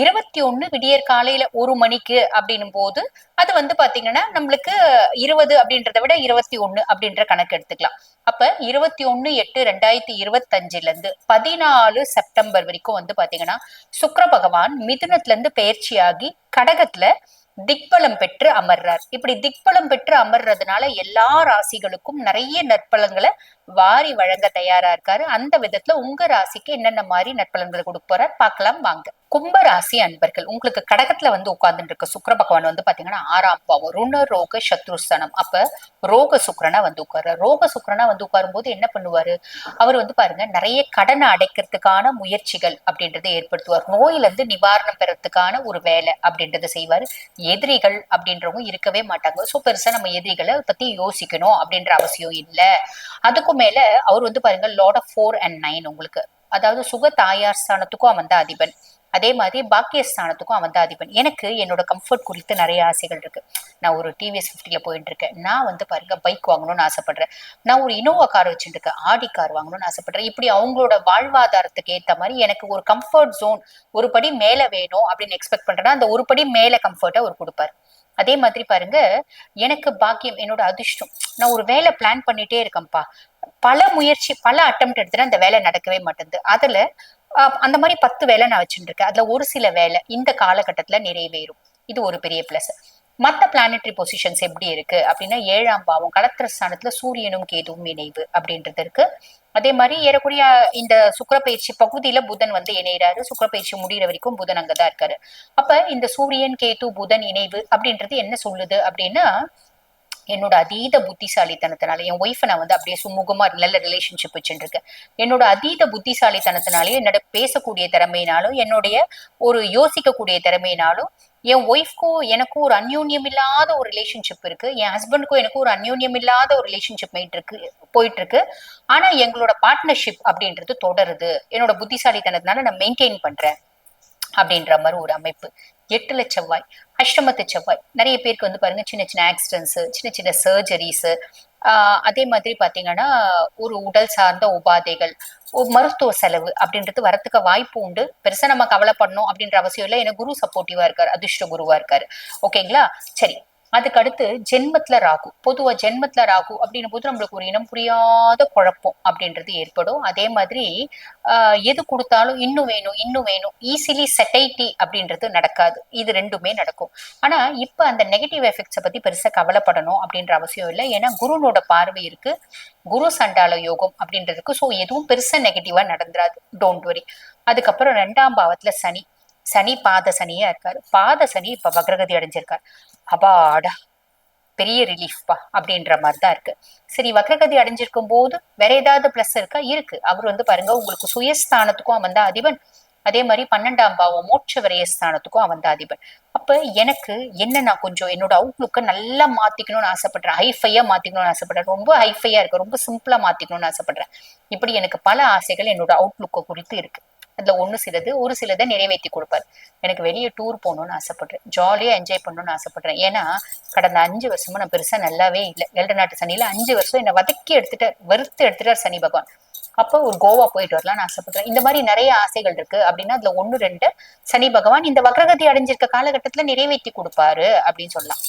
இருபத்தி ஒண்ணு விடியற் காலையில ஒரு மணிக்கு அப்படின்னும் போது அது வந்து பாத்தீங்கன்னா நம்மளுக்கு இருபது அப்படின்றத விட இருபத்தி ஒண்ணு அப்படின்ற கணக்கு எடுத்துக்கலாம். அப்ப இருபத்தி ஒண்ணு எட்டு ரெண்டாயிரத்தி இருபத்தஞ்சுல இருந்து பதினாலு செப்டம்பர் வரைக்கும் வந்து பாத்தீங்கன்னா சுக்கர பகவான் மிதுனத்துல இருந்து பயிற்சியாகி கடகத்துல திக்பலம் பெற்று அமர்றார். இப்படி திக்பலம் பெற்று அமர்றதுனால எல்லா ராசிகளுக்கும் நிறைய நற்பலன்களை வாரி வழங்க தயாரா இருக்காரு. அந்த விதத்துல உங்க ராசிக்கு என்னென்ன மாதிரி நற்பலன்களை கொடுக்க போறார்? பார்க்கலாம் வாங்க. கும்பராசி அன்பர்கள் உங்களுக்கு கடகத்துல வந்து உட்கார்ந்துட்டு இருக்க சுக்கர பகவான் வந்து பாத்தீங்கன்னா ஆறாம் பாவம் ருண ரோக சத்ருஸ்தனம். அப்ப ரோக சுக்கரனா வந்து உட்காரு ரோக சுக்கரனா வந்து உட்காரும் போது என்ன பண்ணுவாரு? அவர் வந்து பாருங்க நிறைய கடனை அடைக்கிறதுக்கான முயற்சிகள் அப்படின்றத ஏற்படுத்துவார். நோயிலிருந்து நிவாரணம் பெறத்துக்கான ஒரு வேலை அப்படின்றத செய்வாரு. எதிரிகள் அப்படின்றவங்க இருக்கவே மாட்டாங்க. சோ பெருசா நம்ம எதிரிகளை பத்தி யோசிக்கணும் அப்படின்ற அவசியம் இல்ல. அதுக்கும் மேல அவர் வந்து பாருங்க lord of four and nine உங்களுக்கு. அதாவது சுக தாயார் ஸ்தானத்துக்கும் அவன் தான் அதிபன். அதே மாதிரி பாக்கியஸ்தானத்துக்கும் அவன் தான் அதிபன். எனக்கு என்னோட கம்ஃபர்ட் குறித்து நிறைய ஆசைகள் இருக்கு. நான் ஒரு டிவிஎஸ் ஃபிஃப்டில போயிட்டு இருக்கேன். நான் வந்து பாருங்க பைக் வாங்கணும்னு ஆசைப்படுறேன். நான் ஒரு இனோவா கார் வச்சுட்டு இருக்கேன். ஆடி கார் வாங்கணும்னு ஆசைப்படுறேன். இப்படி அவங்களோட வாழ்வாதாரத்துக்கு ஏத்த மாதிரி எனக்கு ஒரு கம்ஃபர்ட் ஜோன் ஒரு படி மேல வேணும் அப்படின்னு எக்ஸ்பெக்ட் பண்றேன்னா அந்த ஒரு படி மேல கம்ஃபர்ட்டை அவர் கொடுப்பாரு. அதே மாதிரி பாருங்க எனக்கு பாக்கியம் என்னோட அதிர்ஷ்டம். நான் ஒரு வேலை பிளான் பண்ணிட்டே இருக்கேன்ப்பா. பல முயற்சி பல அட்டம் எடுத்துட்டு அந்த வேலை நடக்கவே மாட்டேங்குது. அதுல அந்த மாதிரி பத்து வேலை நான் வச்சுட்டு இருக்கேன் அதுல ஒரு சில வேலை இந்த காலகட்டத்துல நிறைவேறும் இது ஒரு பெரிய பிளஸ் மத்த பிளானட்டரி பொசிஷன்ஸ் எப்படி இருக்கு? அப்படின்னா ஏழாம் பாவம் கடத்திர ஸ்தானத்துல சூரியனும் கேதுவும் இணைவு அப்படின்றது இருக்கு. அதே மாதிரி ஏறக்குறைய இந்த சுக்கரப்பயிற்சி பகுதியில புதன் வந்து இணைகிறாரு சுக்கரப்பயிற்சி முடிகிற வரைக்கும் புதன் அங்கதான் இருக்காரு. அப்ப இந்த சூரியன் கேது புதன் இணைவு அப்படின்றது என்ன சொல்லுது அப்படின்னா என்னோட அதீத புத்திசாலித்தனத்தினால என் ஒய்ஃபை நான் வந்து அப்படியே சுமூகமா நல்ல ரிலேஷன்ஷிப் வச்சுருக்கேன் என்னோட அதீத புத்திசாலித்தனத்தினாலையும் என்னோட பேசக்கூடிய திறமையினாலும் என்னுடைய ஒரு யோசிக்கக்கூடிய திறமையினாலும் என் ஒய்ஃப்க்கும் எனக்கும் ஒரு அந்யூன்யம் இல்லாத ஒரு ரிலேஷன்ஷிப் இருக்கு. என் ஹஸ்பண்டுக்கும் எனக்கும் ஒரு அந்யூன்யம் இல்லாத ஒரு ரிலேஷன்ஷிப் போயிட்டு இருக்கு போயிட்டு இருக்கு ஆனா எங்களோட பார்ட்னர்ஷிப் அப்படின்றது தொடருது. என்னோட புத்திசாலித்தனத்தினால நான் மெயின்டைன் பண்றேன். அப்படின்ற மாதிரி ஒரு அமைப்பு. எட்டுல செவ்வாய் அஷ்டமத்து செவ்வாய். நிறைய பேருக்கு வந்து பாருங்க சின்ன சின்ன ஆக்சிடென்ட்ஸ் சின்ன சின்ன சர்ஜரிஸ் அதே மாதிரி பாத்தீங்கன்னா ஒரு உடல் சார்ந்த உபாதைகள் மருத்துவ செலவு அப்படின்றது வரத்துக்கு வாய்ப்பு உண்டு. பெருசா நம்ம கவலைப்படணும் அப்படின்ற அவசியம் இல்லை. ஏன்னா குரு சப்போர்ட்டிவா இருக்காரு அதிர்ஷ்ட குருவா இருக்காரு. ஓகேங்களா சரி. அதுக்கடுத்து ஜென்மத்துல ராகு. பொதுவா ஜென்மத்துல ராகு அப்படின்னும் போது நம்மளுக்கு ஒரு இனம் புரியாத குழப்பம் அப்படின்றது ஏற்படும். அதே மாதிரி எது கொடுத்தாலும் இன்னும் வேணும் இன்னும் வேணும் ஈஸிலி செட்டைட்டி அப்படின்றது நடக்காது. இது ரெண்டுமே நடக்கும். ஆனா இப்ப அந்த நெகட்டிவ் எஃபெக்ட்ஸை பத்தி பெருசா கவலைப்படணும் அப்படின்ற அவசியம் இல்லை. ஏன்னா குருனோட பார்வை இருக்கு. குரு சண்டால யோகம் அப்படின்றதுக்கு ஸோ எதுவும் பெருசா நெகட்டிவா நடந்துராது. டோன்ட் வரி அதுக்கப்புறம் ரெண்டாம் பாவத்துல சனி. சனி பாத சனியா இருக்காரு. பாத சனி இப்ப வக்ரகதி அடைஞ்சிருக்காரு. அபாடா பெரிய ரிலீஃப்பா அப்படின்ற மாதிரி தான் இருக்கு. சரி வக்ரகதி அடைஞ்சிருக்கும் போது வேற ஏதாவது பிளஸ் இருக்கா? இருக்கு. அவர் வந்து பாருங்க உங்களுக்கு சுயஸ்தானத்துக்கும் அவன் தான் அதிபன். அதே மாதிரி பன்னெண்டாம் பாவம் மோட்ச விரயஸ்தானத்துக்கும் அவன் தான் அதிபன். அப்ப எனக்கு என்ன நான் கொஞ்சம் என்னோட அவுட்லுக்கை நல்லா மாத்திக்கணும்னு ஆசைப்படுறேன். ஹைஃபையா மாத்திக்கணும்னு ஆசைப்படுறேன். ரொம்ப ஹைஃபையா இருக்கு. ரொம்ப சிம்பிளா மாத்திக்கணும்னு ஆசைப்படுறேன். இப்படி எனக்கு பல ஆசைகள் என்னோட அவுட்லுக்கை குறித்து இருக்கு. அதுல ஒன்று சிலது ஒரு சிலதை நிறைவேற்றி கொடுப்பாரு. எனக்கு வெளியே டூர் போகணும்னு ஆசைப்படுறேன். ஜாலியா என்ஜாய் பண்ணணும்னு ஆசைப்படுறேன். ஏன்னா கடந்த அஞ்சு வருஷமா நான் பெருசா நல்லாவே இல்லை. ஏழரை நாட்டு சனியில அஞ்சு வருஷம் என்னை வதக்கி எடுத்துட்டு வெறுத்து எடுத்துட்டார் சனி பகவான். அப்போ ஒரு கோவா போயிட்டு வரலாம்னு ஆசைப்படுறேன். இந்த மாதிரி நிறைய ஆசைகள் இருக்கு. அப்படின்னா அதுல ஒன்று ரெண்டு சனி பகவான் இந்த வக்ரகதி அடைஞ்சிருக்க காலகட்டத்துல நிறைவேற்றி கொடுப்பாரு அப்படின்னு சொல்லலாம்.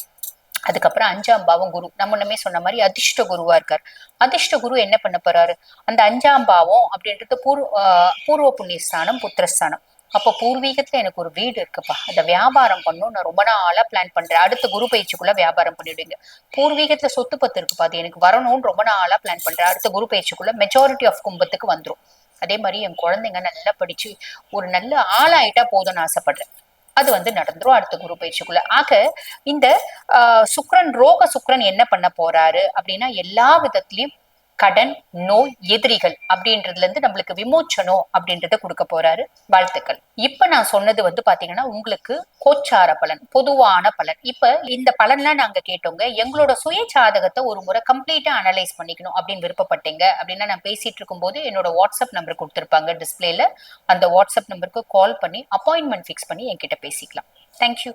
அதுக்கப்புறம் அஞ்சாம் பாவம் குரு. நம்ம ஒண்ணுமே சொன்ன மாதிரி அதிர்ஷ்ட குருவா இருக்கார். அதிர்ஷ்ட குரு என்ன பண்ண போறாரு? அந்த அஞ்சாம் பாவம் அப்படின்றது பூர்வ ஆஹ் பூர்வ புண்ணியஸ்தானம் புத்திரஸ்தானம். அப்போ பூர்வீகத்துல எனக்கு ஒரு வீடு இருக்குப்பா. அந்த வியாபாரம் பண்ணும் நான் ரொம்ப நாளா பிளான் பண்றேன். அடுத்த குரு பயிற்சிக்குள்ள வியாபாரம் பண்ணிடுவீங்க பூர்வீகத்துல சொத்து பத்து இருக்குப்பா. அது எனக்கு வரணும்னு ரொம்ப நாளா பிளான் பண்றேன். அடுத்த குரு பயிற்சிக்குள்ள மெஜாரிட்டி ஆஃப் கும்பத்துக்கு வந்துடும் அதே மாதிரி என் குழந்தைங்க நல்லா படிச்சு ஒரு நல்ல ஆளாயிட்டா போதும்னு ஆசைப்படுறேன். அது வந்து நடந்துரும். அடுத்த குரு பயிற்சிக்குள்ள. ஆக இந்த சுக்ரன் ரோக சுக்ரன் என்ன பண்ண போறாரு? அப்படின்னா எல்லா விதத்திலையும் கடன் நோய் எதிரிகள் அப்படின்றதுல இருந்து நம்மளுக்கு விமோச்சனம் அப்படின்றத கொடுக்க போறாரு. வாழ்த்துக்கள். இப்ப நான் சொன்னது வந்து பாத்தீங்கன்னா உங்களுக்கு கோச்சார பலன் பொதுவான பலன். இப்ப இந்த பலன்லாம் நாங்க கேட்டோங்க எங்களோட சுய சாதகத்தை ஒரு முறை கம்ப்ளீட்டா அனலைஸ் பண்ணிக்கணும் அப்படின்னு விருப்பப்பட்டீங்க அப்படின்னா நான் பேசிட்டு இருக்கும்போது என்னோட வாட்ஸ்அப் நம்பர் கொடுத்துருப்பாங்க டிஸ்பிளேல அந்த வாட்ஸ்அப் நம்பருக்கு கால் பண்ணி அப்பாயின்மெண்ட் ஃபிக்ஸ் பண்ணி என்கிட்ட பேசிக்கலாம். தேங்க்யூ